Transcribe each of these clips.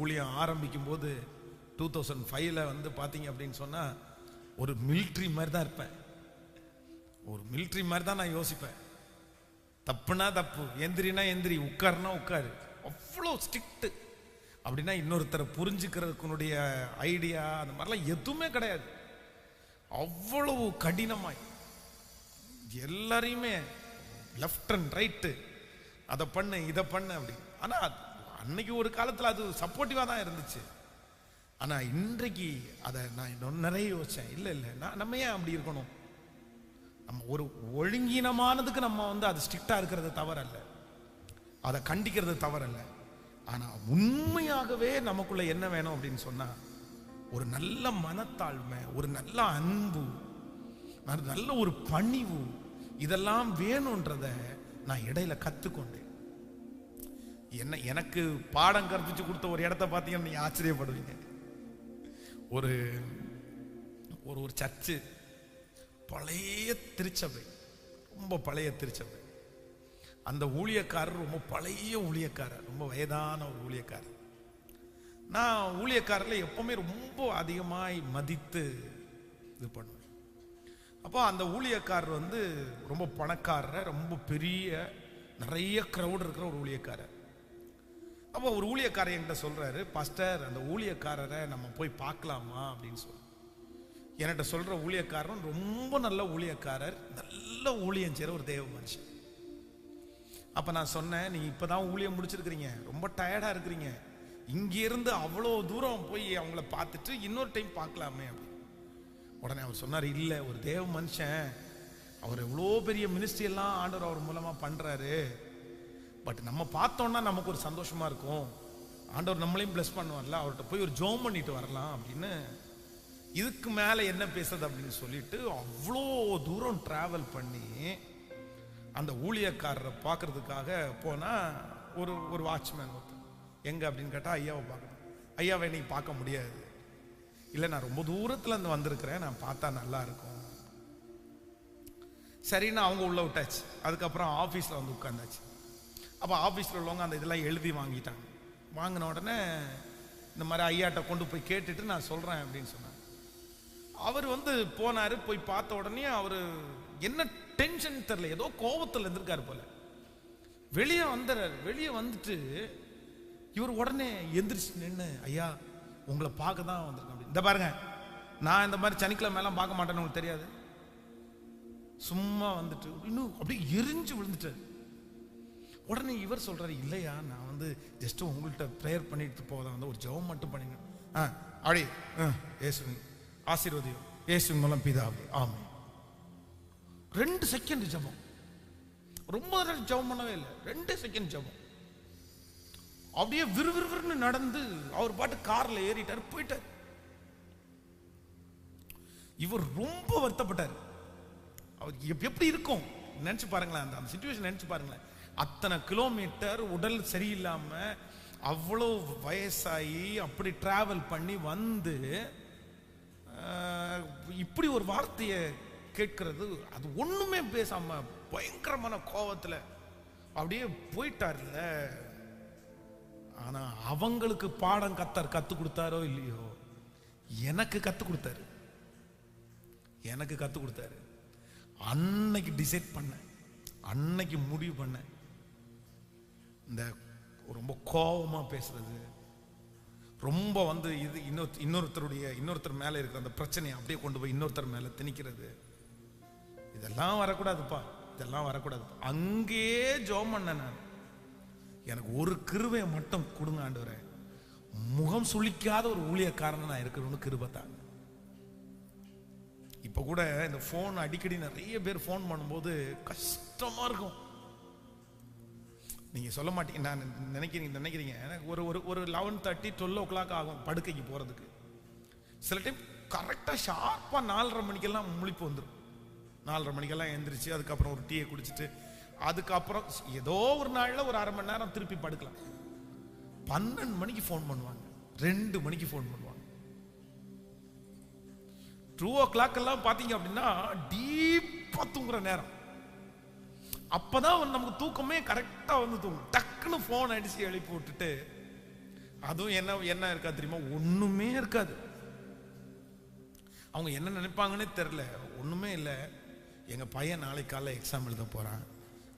ஊழியம் ஆரம்பிக்கும் போது டூ தௌசண்ட் ஃபைவ்ல வந்து பார்த்தீங்க அப்படின்னு சொன்னால் ஒரு மிலிட்ரி மாதிரி தான் இருப்பேன். ஒரு மிலிட்ரி மாதிரி தான் நான் யோசிப்பேன். தப்புனா தப்பு எந்திரினா எந்திரி உட்காருனா உட்காரு. அவ்வளோ ஸ்ட்ரிக்ட்டு அப்படின்னா இன்னொருத்தரை புரிஞ்சுக்கிறதுக்குனுடைய ஐடியா அந்த மாதிரிலாம் எதுவுமே கிடையாது. அவ்வளவு கடினமாய். எல்லாரையுமே லெஃப்ட் அண்ட் ரைட்டு அதை பண்ணு இதை பண்ணு அப்படி ஆனால் அன்னைக்கு ஒரு காலத்தில் அது சப்போர்ட்டிவாக தான் இருந்துச்சு. ஆனால் இன்றைக்கு அதை நான் இன்னும் நிறைய யோசிச்சேன். இல்லை இல்லை நான் நம்ம ஏன் அப்படி இருக்கணும்? நம்ம ஒரு ஒழுங்கினமானதுக்கு நம்ம வந்து அது ஸ்ட்ரிக்டாக இருக்கிறது தவறல்ல. அதை கண்டிக்கிறது தவறல்ல. ஆனால் உண்மையாகவே நமக்குள்ள என்ன வேணும் அப்படின்னு சொன்னால் ஒரு நல்ல மனத்தாழ்மை ஒரு நல்ல அன்பு நல்ல ஒரு பணிவு இதெல்லாம் வேணுன்றத நான் இடையில கற்றுக்கொண்டேன் என்ன எனக்கு பாடம் கற்பிச்சு கொடுத்த ஒரு இடத்த பார்த்தீங்கன்னா நீங்க ஆச்சரியப்படுவீங்க. ஒரு ஒரு ஒரு சர்ச்சு பழைய திருச்சபை ரொம்ப பழைய திருச்சபை. அந்த ஊழியக்காரர் ரொம்ப பழைய ஊழியக்காரர் ரொம்ப வயதான ஒரு ஊழியக்காரர். நான் ஊழியக்காரர்ல எப்பவுமே ரொம்ப அதிகமாய் மதித்து இது பண்ணுவேன். அப்போ அந்த ஊழியக்காரர் வந்து ரொம்ப பணக்காரர் ரொம்ப பெரிய நிறைய க்ரௌட் இருக்கிற ஒரு ஊழியக்காரர். அப்போ ஒரு ஊழியக்காரர் என்கிட்ட சொல்கிறாரு பாஸ்டர் அந்த ஊழியக்காரரை நம்ம போய் பார்க்கலாமா? அப்படின்னு சொல்லி என்கிட்ட சொல்கிற ஊழியக்காரன் ரொம்ப நல்ல ஊழியக்காரர் நல்ல ஊழியம் செய்கிற ஒரு தேவ மனுஷன். அப்போ நான் சொன்னேன் நீங்கள் இப்போ தான் ஊழியம் முடிச்சிருக்கிறீங்க ரொம்ப டயர்டாக இருக்கிறீங்க. இங்கேருந்து அவ்வளோ தூரம் போய் அவங்கள பார்த்துட்டு இன்னொரு டைம் பார்க்கலாமே. அப்படின்னு. உடனே அவர் சொன்னார் இல்லை ஒரு தேவ மனுஷன் அவர் எவ்வளோ பெரிய மினிஸ்ட்ரி எல்லாம் ஆண்டவர் அவர் மூலமாக பண்ணுறாரு பட் நம்ம பார்த்தோன்னா நமக்கு ஒரு சந்தோஷமாக இருக்கும். ஆண்டவர் நம்மளையும் ப்ளஸ் பண்ணுவார்ல அவர்கிட்ட போய் ஒரு ஜோம் பண்ணிட்டு வரலாம் அப்படின்னு. இதுக்கு மேலே என்ன பேசுறது அப்படின்னு சொல்லிட்டு அவ்வளோ தூரம் ட்ராவல் பண்ணி அந்த ஊழியக்காரரை பார்க்கறதுக்காக போனால் ஒரு ஒரு வாட்ச்மேன் ஒருத்தர் எங்கே அப்படின்னு கேட்டால் ஐயாவை பார்க்கணும். ஐயாவை நீ பார்க்க முடியாது. இல்லை நான் ரொம்ப தூரத்தில் இருந்து வந்திருக்கிறேன் நான் பார்த்தா நல்லா இருக்கும். சரின்னு அவங்க உள்ள விட்டாச்சு. அதுக்கப்புறம் ஆஃபீஸில் வந்து உட்காந்தாச்சு. அப்போ ஆஃபீஸில் உள்ளவங்க அந்த இதெல்லாம் எழுதி வாங்கிட்டாங்க. வாங்கின உடனே இந்த மாதிரி ஐயாட்ட கொண்டு போய் கேட்டுட்டு நான் சொல்கிறேன் அப்படின்னு சொன்னாங்க அவர் வந்து போனார் போய் பார்த்த உடனே அவர் என்ன டென்ஷன் தெரியல ஏதோ கோபத்தில் இருந்திருக்காரு போல. வெளியே வந்துடுறாரு வெளியே வந்துட்டு இவர் உடனே எந்திரிச்சு நின்று ஐயா உங்களை பார்க்க தான் வந்திருக்கேன். அப்படின்னு இந்த பாருங்க நான் இந்த மாதிரி சனிக்கிழமைலாம் பார்க்க மாட்டேன்னு உங்களுக்கு தெரியாது. சும்மா வந்துட்டு இன்னும் அப்படியே எரிஞ்சு விழுந்துட்டார். உடனே இவர் சொல்றாரு இல்லையா நான் வந்து ஜஸ்ட் உங்கள்கிட்ட ப்ரேயர் பண்ணிட்டு போதான் வந்து ஒரு ஜெபம் மட்டும் பண்ணிங்க ஆ அப்படி ஆ, இயேசுவின் ஆசீர்வதியும் ஏசுவின் மூலம் பிதாவே ஆமே ரெண்டு செகண்ட் ஜெபம். ரொம்ப நேரம் ஜெபம் பண்ணவே இல்லை ரெண்டு செகண்ட் ஜெபம். அப்படியே விறுவிறுவிறுன்னு நடந்து அவர் பாட்டு கார்ல ஏறிட்டார் போயிட்டார். இவர் ரொம்ப வருத்தப்பட்டார். அவர் எப்- எப்படி இருக்கும்? நினைச்சு பாருங்களேன் அந்த அந்த சுச்சுவேஷன் நினைச்சு பாருங்களேன். அத்தனை கிலோமீட்டர் உடல் சரியில்லாம அவ்வளோ வயசாகி அப்படி டிராவல் பண்ணி வந்து இப்படி ஒரு வார்த்தையை கேட்கிறது அது ஒன்றுமே பேசாம பயங்கரமான கோபத்தில் அப்படியே போயிட்டார்ல. ஆனால் அவங்களுக்கு பாடம் கத்தார் கற்றுக் கொடுத்தாரோ இல்லையோ? எனக்கு கற்றுக் கொடுத்தாரு. எனக்கு கற்றுக் கொடுத்தாரு. அன்னைக்கு டிசைட் பண்ணேன். அன்னைக்கு முடிவு பண்ணேன். இந்த ரொம்ப கோபமாக பேசுறது. ரொம்ப வந்து இது இன்னொரு இன்னொருத்தருடைய இன்னொருத்தர் மேலே இருக்கிற அந்த பிரச்சனையை அப்படியே கொண்டு போய் இன்னொருத்தர் மேலே திணிக்கிறது. இதெல்லாம் வரக்கூடாதுப்பா. இதெல்லாம் வரக்கூடாது. அங்கேயே ஜோம் பண்ணேன் நான். எனக்கு ஒரு கிருவையை மட்டும் கொடுங்க ஆண்டு முகம் சுளிக்காத ஒரு ஊழியக்காரன் நான் இருக்கணும்னு கிருபை இப்போ கூட இந்த ஃபோன் அடிக்கடி நிறைய பேர் ஃபோன் பண்ணும்போது கஷ்டமாக இருக்கும். நீங்கள் சொல்ல மாட்டீங்க நான் நினைக்கிறீங்க நினைக்கிறீங்க. எனக்கு ஒரு ஒரு ஒரு eleven thirty twelve o'clock ஆகும் படுக்கைக்கு போகிறதுக்கு சில டைம் கரெக்டாக ஷார்ப்பாக நாலரை மணிக்கெல்லாம் முழிப்பு வந்துடும் நாலரை மணிக்கெல்லாம் எழுந்திரிச்சு அதுக்கப்புறம் ஒரு டீயை குடிச்சிட்டு அதுக்கப்புறம் ஏதோ ஒரு நாளில் ஒரு அரை மணி நேரம் திருப்பி படுக்கலாம். பன்னெண்டு மணிக்கு ஃபோன் பண்ணுவாங்க. ரெண்டு மணிக்கு ஃபோன் பண்ணுவாங்க. டூ ஓ கிளாக் எல்லாம் பார்த்தீங்க அப்படின்னா டீப்பாக தூங்குற நேரம். அப்போதான் வந்து நமக்கு தூக்கமே கரெக்டாக வந்து தூங்கும். டக்குன்னு ஃபோன் அடித்து எழுப்பி விட்டுட்டு அதுவும் என்ன என்ன இருக்காது தெரியுமா? ஒன்றுமே இருக்காது. அவங்க என்ன நினைப்பாங்கன்னே தெரில ஒன்றுமே இல்லை. எங்கள் பையன் நாளைக்கு காலைல எக்ஸாம் எழுத போகிறான்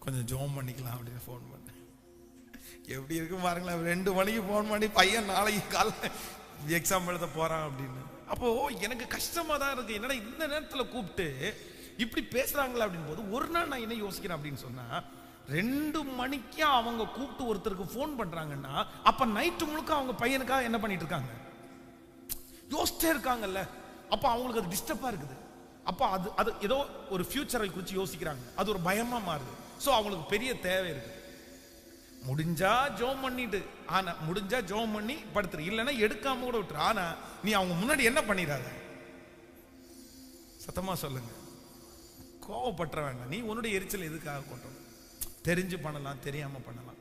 கொஞ்சம் ஜோம் பண்ணிக்கலாம் அப்படின்னு ஃபோன் பண்ணேன். எப்படி இருக்கு பாருங்களேன் ரெண்டு மணிக்கு ஃபோன் பண்ணி பையன் நாளைக்கு காலைல எக்ஸாம் எழுத போகிறான் அப்படின்னு. அப்போ எனக்கு கஷ்டமாக தான் இருக்குது என்னடா இந்த நேரத்தில் கூப்பிட்டு இப்படி பேசுகிறாங்களா அப்படின்னு போது ஒரு நாள் நான் என்ன யோசிக்கிறேன் அப்படின்னு சொன்னால் ரெண்டு மணிக்கே அவங்க கூப்பிட்டு ஒருத்தருக்கு ஃபோன் பண்ணுறாங்கன்னா அப்போ நைட்டு முழுக்க அவங்க பையனுக்காக என்ன பண்ணிட்டு இருக்காங்க? யோசிச்சே இருக்காங்கல்ல. அப்போ அவங்களுக்கு அது டிஸ்டர்பாக இருக்குது. அப்போ அது அது ஏதோ ஒரு ஃபியூச்சரை குறித்து யோசிக்கிறாங்க. அது ஒரு பயமாக மாறுது. ஸோ அவங்களுக்கு பெரிய தேவை இருக்குது. முடிஞ்சா ஜோம் பண்ணிட்டு ஆனா முடிஞ்சா ஜோம் பண்ணி படுத்துரு. இல்லைன்னா எடுக்காம கூட விட்டுரு. ஆனா நீ அவங்க முன்னாடி என்ன பண்ணிடாத? சத்தமா சொல்லுங்க. கோவப்பட்டுற வேண்டாம் நீ உன்னுடைய எரிச்சல் எதுக்காக கொட்டணும் தெரிஞ்சு பண்ணலாம் தெரியாமல் பண்ணலாம்.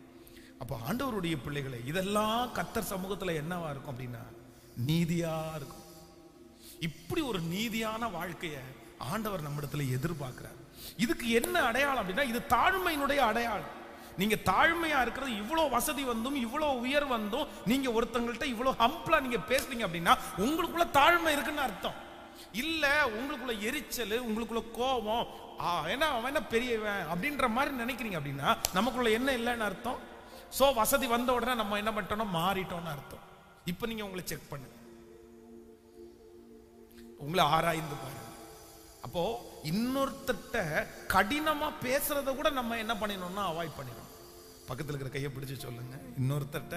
அப்போ ஆண்டவருடைய பிள்ளைகளை இதெல்லாம் கத்தர் சமூகத்தில் என்னவா இருக்கும் அப்படின்னா நீதியாக இருக்கும். இப்படி ஒரு நீதியான வாழ்க்கையை ஆண்டவர் நம்மிடத்தில் எதிர்பார்க்கிறார். இதுக்கு என்ன அடையாளம் அப்படின்னா இது தாழ்மையினுடைய அடையாளம். நீங்க தாழ்மையா இருக்கிறது இவ்வளவு வசதி வந்தும் இவ்வளவு உயர் வந்தும் நீங்க ஒருத்தங்கள்ட்ட இவ்வளவு ஹம்பிளா நீங்க பேசுறீங்க அப்படின்னா உங்களுக்குள்ள தாழ்மை இருக்குன்னு அர்த்தம். இல்ல உங்களுக்குள்ள எரிச்சல் உங்களுக்குள்ள கோபம். ஏன்னா அவன் என்ன பெரியவன் அப்படின்ற மாதிரி நினைக்கிறீங்க அப்படின்னா நமக்குள்ள என்ன இல்லைன்னு அர்த்தம்? ஸோ வசதி வந்த உடனே நம்ம என்ன பண்ணிட்டோம்னா மாறிட்டோம்னு அர்த்தம். இப்போ நீங்க உங்களை செக் பண்ணுங்க. உங்களை ஆராய்ந்து பாருங்க. அப்போ இன்னொருத்தட்ட கடினமா பேசுறத கூட நம்ம என்ன பண்ணிடணும்னா அவாய்ட் பண்ணிடணும். பக்கத்தில் இருக்கிற கையை பிடிச்சு சொல்லுங்க. இன்னொருத்தட்ட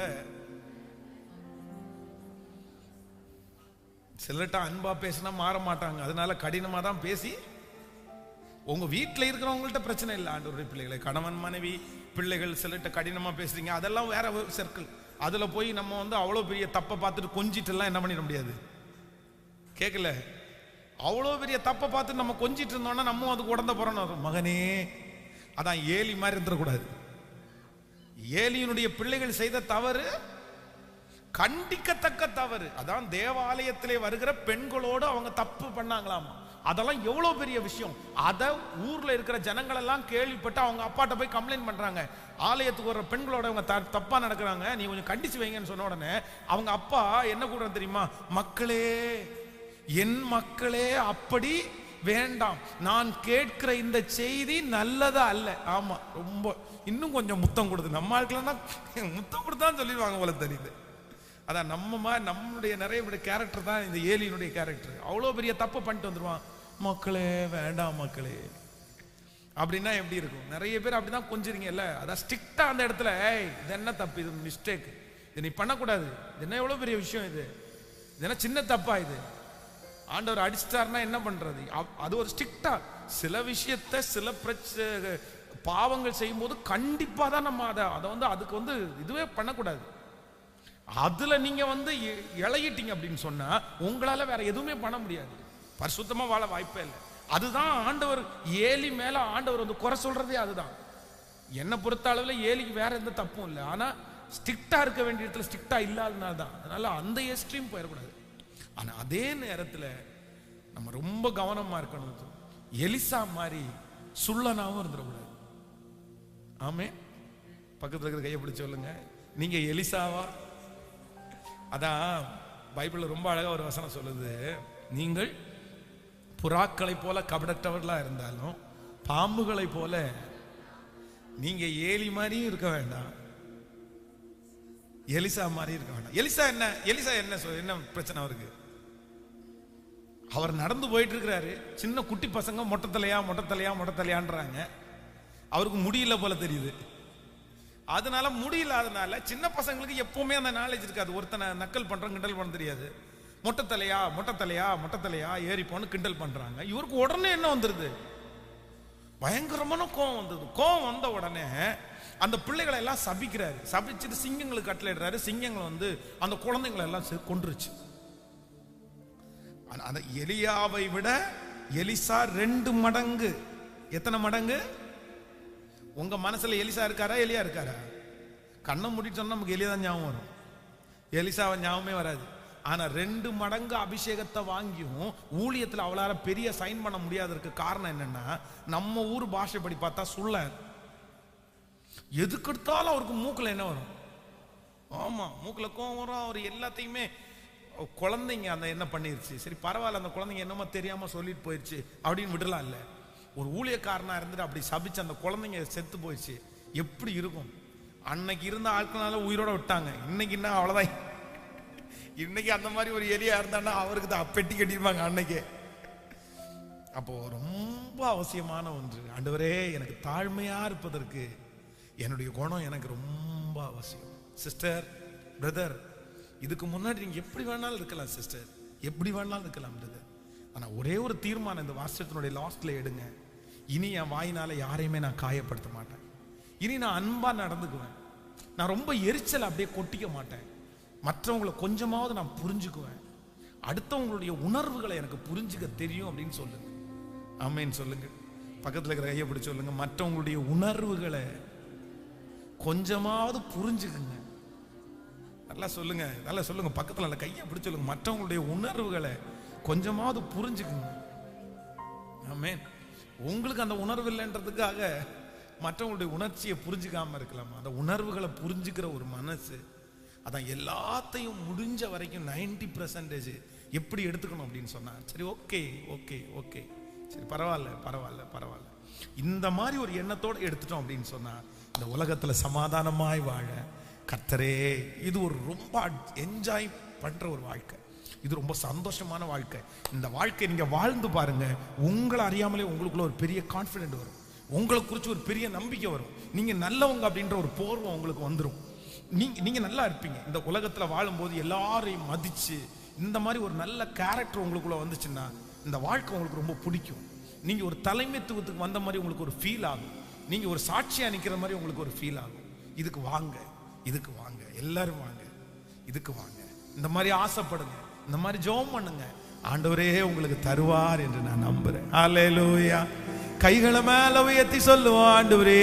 சிலர்கிட்ட அன்பா பேசினா மாற மாட்டாங்க. அதனால கடினமா தான் பேசி உங்க வீட்டில் இருக்கிறவங்கள்ட்ட பிரச்சனை இல்லை. ஆண்டவருடைய பிள்ளைகளை கணவன் மனைவி பிள்ளைகள் சிலர்கிட்ட கடினமா பேசுறீங்க. அதெல்லாம் வேற சர்க்கிள் அதுல போய் நம்ம வந்து அவ்வளோ பெரிய தப்பை பார்த்துட்டு கொஞ்சிட்டுல்லாம் என்ன பண்ணிட முடியாது? கேட்கல அவ்வளோ பெரிய தப்பை பார்த்து நம்ம கொஞ்சிட்டு இருந்தோம்னா நம்ம அதுக்கு உடந்த போறோம் மகனே அதான் ஏலி மாதிரி இருந்துடக்கூடாது. ஏலியினுடைய பிள்ளைகள் செய்த தவறு கண்டிக்கத்தக்க தவறு. அதான் தேவாலயத்திலே வருகிற பெண்களோடு அவங்க தப்பு பண்ணாங்களாமா? அதெல்லாம் எவ்வளோ பெரிய விஷயம். அதை ஊரில் இருக்கிற ஜனங்கள் எல்லாம் கேள்விப்பட்டு அவங்க அப்பாட்ட போய் கம்ப்ளைண்ட் பண்ணுறாங்க ஆலயத்துக்கு வர்ற பெண்களோட அவங்க த- தப்பாக நடக்கிறாங்க. நீ கொஞ்சம் கண்டிச்சு வைங்கன்னு சொன்ன உடனே அவங்க அப்பா என்ன கூட தெரியுமா? மக்களே என் மக்களே அப்படி வேண்டாம். நான் கேட்கிற இந்த செய்தி நல்லதா அல்ல. ஆமாம் ரொம்ப இன்னும் கொஞ்சம் முத்தம் கொடுத்து. நம்ம ஆட்கள்னா முத்தம் கொடுத்தான்னு சொல்லிடுவாங்க போல தெரியுது. அதான் நம்ம மாதிரி நம்மளுடைய நிறைய பேர் கேரக்டர் தான் இந்த ஏலியனுடைய கேரக்டர் அவ்வளோ பெரிய தப்பு பண்ணிட்டு வந்துடுவான் மக்களே வேண்டாம் மக்களே. அப்படின்னா எப்படி இருக்கும்? நிறைய பேர் அப்படிதான் கொஞ்சிருங்கல்ல. அதான் ஸ்ட்ரிக்டா அந்த இடத்துல ஏய் இது என்ன தப்பு? இது மிஸ்டேக் இது நீ பண்ணக்கூடாது. இது என்ன எவ்வளோ பெரிய விஷயம் இது? இது என்ன சின்ன தப்பா இது? ஆண்டவர் அடிச்சிட்டாருன்னா என்ன பண்றது? அது ஒரு ஸ்ட்ரிக்டா சில விஷயத்தை சில பிரச்ச பாவங்கள் செய்யும்போது கண்டிப்பாக தான் நம்ம அதை அதை வந்து அதுக்கு வந்து இதுவே பண்ணக்கூடாது. அதுல நீங்க வந்து இழையிட்டீங்க அப்படின்னு சொன்னா உங்களால வேற எதுவுமே பண்ண முடியாது. பரிசுத்தமா வாழ வாய்ப்பே இல்லை. அதுதான் ஆண்டவர் ஏலி மேல ஆண்டவர் வந்து குறை சொல்றதே அதுதான். என்னை பொறுத்த அளவில் ஏலிக்கு வேற எந்த தப்பும் இல்லை. ஆனா ஸ்ட்ரிக்டா இருக்க வேண்டிய இடத்துல ஸ்ட்ரிக்டா இல்லாதனால தான். அதனால அந்த எக்ஸ்ட்ரீம் போயிடக்கூடாது. ஆனா அதே நேரத்துல நம்ம ரொம்ப கவனமா இருக்கணும். எலிசா மாதிரி சுள்ளனாவும் இருந்துடக்கூடாது. ஆமே பக்கத்தில் இருக்கிற கையை பிடிச்சி சொல்லுங்க. நீங்க எலிசாவா? அதான் பைபிளில் ரொம்ப அழகாக ஒரு வசனம் சொல்லுது. நீங்கள் புறாக்களை போல கபடற்றவர்களாக இருந்தாலும் பாம்புகளை போல நீங்கள் ஏலி மாதிரியும் இருக்க வேண்டாம். எலிசா மாதிரி இருக்க வேண்டாம். எலிசா என்ன? எலிசா என்ன சொல் என்ன பிரச்சனை அவருக்கு? அவர் நடந்து போயிட்டு இருக்கிறாரு. சின்ன குட்டி பசங்க மொட்டை தலையா மொட்டத்தலையான்றாங்க அவருக்கு முடியல போல தெரியுது. அதனால முடியலாதனால சின்ன பசங்களுக்கு எப்பவுமே அந்த நாலேஜ் இருக்காது. ஒருத்தனை நக்கல் பண்றோம் கிண்டல் பண்ண தெரியாது. மொட்டை தலையா மொட்டை தலையா மொட்டை தலையா ஏறி போன்னு கிண்டல் பண்றாங்க. இவருக்கு உடனே என்ன வந்துருது? பயங்கரமான கோவம் வந்தது. கோவம் வந்த உடனே அந்த பிள்ளைகளை எல்லாம் சபிக்கிறாரு. சபிச்சுட்டு சிங்கங்களுக்கு கட்டளையிடுறாரு. சிங்கங்களை வந்து அந்த குழந்தைங்களை எல்லாம் செ- அந்த எலியாவை விட எலிசா ரெண்டு மடங்கு. எத்தனை மடங்கு? உங்க மனசுல எலிசா இருக்காரா எலியா இருக்காரா? கண்ணை மூடிட்டு சொன்னா நமக்கு எலியா தான் ஞாபகம் வரும். எலிசாவை ஞாபகமே வராது. ஆனா ரெண்டு மடங்கு அபிஷேகத்தை வாங்கியும் ஊழியத்தில் அவளால பெரிய சைன் பண்ண முடியாததுக்கு காரணம் என்னன்னா நம்ம ஊர் பாஷைப்படி பார்த்தா சொல்ல எதுக்கு எடுத்தாலும் அவருக்கு மூக்கில் என்ன வரும்? ஆமா மூக்கில் கோவம் வரும். அவர் எல்லாத்தையுமே குழந்தைங்க அந்த என்ன பண்ணிருச்சு? சரி பரவாயில்ல அந்த குழந்தைங்க என்னமோ தெரியாம சொல்லிட்டு போயிடுச்சு அப்படின்னு விடலாம் இல்லை ஒரு ஊழியக்காரனாக இருந்துட்டு அப்படி சபிச்சு அந்த குழந்தைங்க செத்து போயிடுச்சு. எப்படி இருக்கும்? அன்னைக்கு இருந்த ஆட்களால உயிரோட விட்டாங்க. இன்னைக்கு என்ன அவ்வளோதான் இன்னைக்கு அந்த மாதிரி ஒரு எலியா இருந்தான்னா அவருக்கு தான் பெட்டி கட்டிருப்பாங்க அன்னைக்கே. அப்போ ரொம்ப அவசியமான ஒன்று. ஆண்டவரே எனக்கு தாழ்மையா இருப்பதற்கு என்னுடைய குணம் எனக்கு ரொம்ப அவசியம். சிஸ்டர் பிரதர் இதுக்கு முன்னாடி நீங்க எப்படி வேணாலும் இருக்கலாம் சிஸ்டர் எப்படி வேணாலும் இருக்கலாம் பிரதர் ஆனா ஒரே ஒரு தீர்மானம் இந்த வருஷத்தினுடைய லாஸ்ட்ல எடுங்க. இனி என் வாயினால் யாரையுமே நான் காயப்படுத்த மாட்டேன். இனி நான் அன்பாக நடந்துக்குவேன். நான் ரொம்ப எரிச்சல் அப்படியே கொட்டிக்க மாட்டேன். மற்றவங்களை கொஞ்சமாவது நான் புரிஞ்சுக்குவேன். அடுத்தவங்களுடைய உணர்வுகளை எனக்கு புரிஞ்சுக்க தெரியும் அப்படின்னு சொல்லுங்க. ஆமேன்னு சொல்லுங்க. பக்கத்தில் இருக்கிற கையை பிடிச்சி சொல்லுங்க. மற்றவங்களுடைய உணர்வுகளை கொஞ்சமாவது புரிஞ்சுக்குங்க. நல்லா சொல்லுங்க. நல்லா சொல்லுங்க. பக்கத்தில் நல்ல கையை பிடிச்சி சொல்லுங்க. மற்றவங்களுடைய உணர்வுகளை கொஞ்சமாவது புரிஞ்சுக்குங்க. ஆமேன். உங்களுக்கு அந்த உணர்வு இல்லைன்றதுக்காக மற்றவங்களுடைய உணர்ச்சியை புரிஞ்சுக்காமல் இருக்கலாம்? அந்த உணர்வுகளை புரிஞ்சுக்கிற ஒரு மனசு அதான் எல்லாத்தையும் முடிஞ்ச வரைக்கும் 90% பர்சன்டேஜ் எப்படி எடுத்துக்கணும் அப்படின்னு சொன்னா சரி ஓகே ஓகே ஓகே சரி பரவாயில்ல பரவாயில்ல பரவாயில்ல. இந்த மாதிரி ஒரு எண்ணத்தோடு எடுத்துட்டோம் அப்படின்னு சொன்னால் இந்த உலகத்தில் சமாதானமாய் வாழ கத்தரே இது ஒரு ரொம்ப என்ஜாய் பண்ணுற ஒரு வாழ்க்கை. இது ரொம்ப சந்தோஷமான வாழ்க்கை. இந்த வாழ்க்கை நீங்க வாழ்ந்து பாருங்க. உங்களை அறியாமலே உங்களுக்குள்ள ஒரு பெரிய கான்ஃபிடென்ட் வரும். உங்களை குறித்து ஒரு பெரிய நம்பிக்கை வரும். நீங்க நல்லவங்க அப்படின்ற ஒரு போர்வை உங்களுக்கு வந்துடும் நீங்க நீங்க நல்லா இருப்பீங்க. இந்த உலகத்துல வாழும்போது எல்லாரையும் மதிச்சு இந்த மாதிரி ஒரு நல்ல கேரக்டர் உங்களுக்குள்ள வந்துச்சுன்னா இந்த வாழ்க்கை உங்களுக்கு ரொம்ப பிடிக்கும். நீங்க ஒரு தலைமைத்துவத்துக்கு வந்த மாதிரி உங்களுக்கு ஒரு ஃபீல் ஆகும். நீங்க ஒரு சாட்சியா நிக்கிற மாதிரி உங்களுக்கு ஒரு ஃபீல் ஆகும். இதுக்கு வாங்க இதுக்கு வாங்க எல்லாரும் வாங்க இதுக்கு வாங்க. இந்த மாதிரி ஆசைப்படுங்க. இந்த மாதிரி ஜோம் பண்ணுங்க. ஆண்டவரே உங்களுக்கு தருவார் என்று நான் நம்புறேன். அலையலூயா கைகளை மேல உயர்த்தி சொல்லுவோம் ஆண்டவரே.